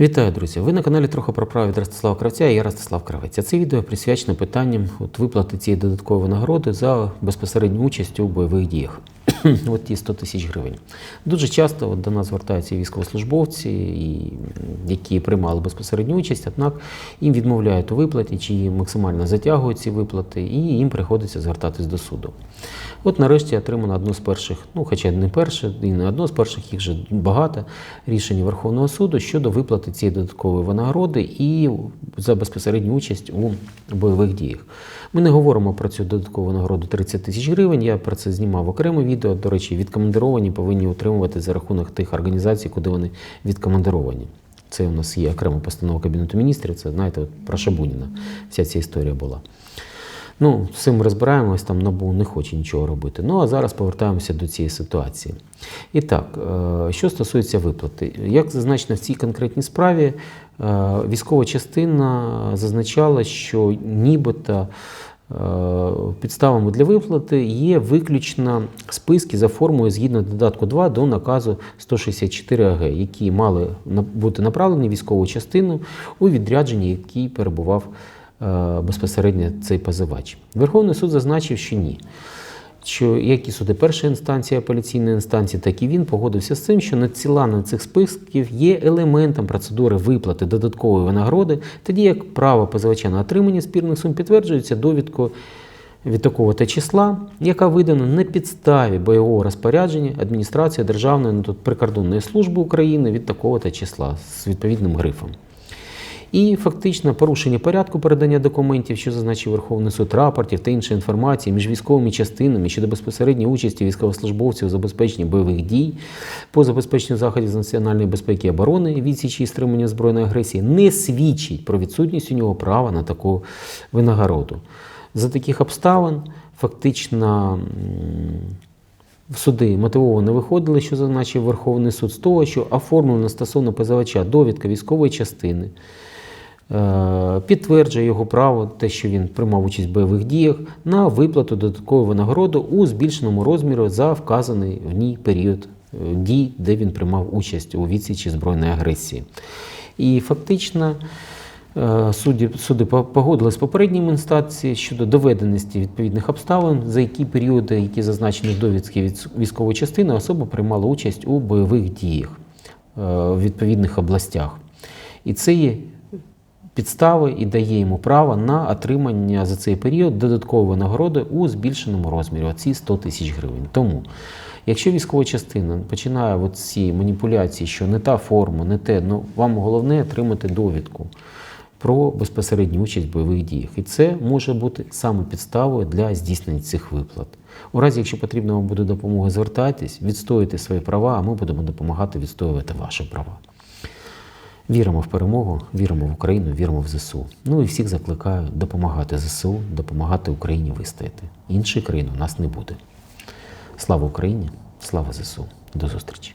Вітаю, друзі! Ви на каналі трохи про право від Ростислава Кравця я Ростислав Кравець. А Це відео присвячено питанням от, виплати цієї додаткової нагороди за безпосередню участь у бойових діях. от ті 100 тисяч гривень. Дуже часто от, до нас звертаються і військовослужбовці, і, які приймали безпосередню участь, однак їм відмовляють у виплаті, чи їм максимально затягують ці виплати, і їм приходиться звертатись до суду. От нарешті отримано одну з перших, ну хоча не перше, і не одно з перших, їх вже багато рішень Верховного суду щодо виплати цієї додаткової винагороди і за безпосередню участь у бойових діях. Ми не говоримо про цю додаткову нагороду 30 тисяч гривень. Я про це знімав окреме відео. До речі, відкомандировані повинні отримувати за рахунок тих організацій, куди вони відкомандировані. Це у нас є окрема постанова Кабінету міністрів. Це знаєте, от про Шабуніна вся ця історія була. Ну, з цим розбираємось, там НАБУ не хоче нічого робити. Ну а зараз повертаємося до цієї ситуації. І так, е, що стосується виплати, як зазначено в цій конкретній справі, е, військова частина зазначала, що нібито е, підставами для виплати є виключно списки за формою згідно додатку 2 до наказу 164 АГ, які мали бути направлені військову частину у відрядженні, який перебував безпосередньо цей позивач. Верховний суд зазначив, що ні. Що як і суди першої інстанції, апеляційної інстанції, так і він погодився з цим, що надсилання цих списків є елементом процедури виплати додаткової винагороди, тоді як право позивача на отримання спірних сум підтверджується довідкою від такого та числа, яка видана на підставі бойового розпорядження адміністрації Державної прикордонної служби України від такого та числа з відповідним грифом. І фактично порушення порядку передання документів, що зазначив Верховний суд, рапортів та іншої інформації між військовими частинами щодо безпосередньої участі військовослужбовців у забезпеченні бойових дій по забезпеченню заходів з національної безпеки і оборони, відсічі і стримання збройної агресії, не свідчить про відсутність у нього права на таку винагороду. За таких обставин фактично. в суди мотивово не виходили, що зазначив Верховний суд, з того, що оформлена стосовно позивача довідка військової частини підтверджує його право, те, що він приймав участь в бойових діях, на виплату додаткової винагороди у збільшеному розмірі за вказаний в ній період е, дій, де він приймав участь у відсічі збройної агресії. І фактично. Е, суди по- погодились з попередніми інстанції щодо доведеності відповідних обставин, за які періоди, які зазначені в довідці від військової частини, особа приймала участь у бойових діях е, в відповідних областях. І це є підстави і дає йому право на отримання за цей період додаткової нагороди у збільшеному розмірі, оці 100 тисяч гривень. Тому, якщо військова частина починає ці маніпуляції, що не та форма, не те, ну вам головне отримати довідку про безпосередню участь в бойових діях. І це може бути саме підставою для здійснення цих виплат. У разі, якщо потрібна вам буде допомога, звертайтесь, відстоюйте свої права, а ми будемо допомагати відстоювати ваші права. Віримо в перемогу, віримо в Україну, віримо в ЗСУ. Ну і всіх закликаю допомагати ЗСУ, допомагати Україні вистояти. Іншої країни у нас не буде. Слава Україні, слава ЗСУ. До зустрічі!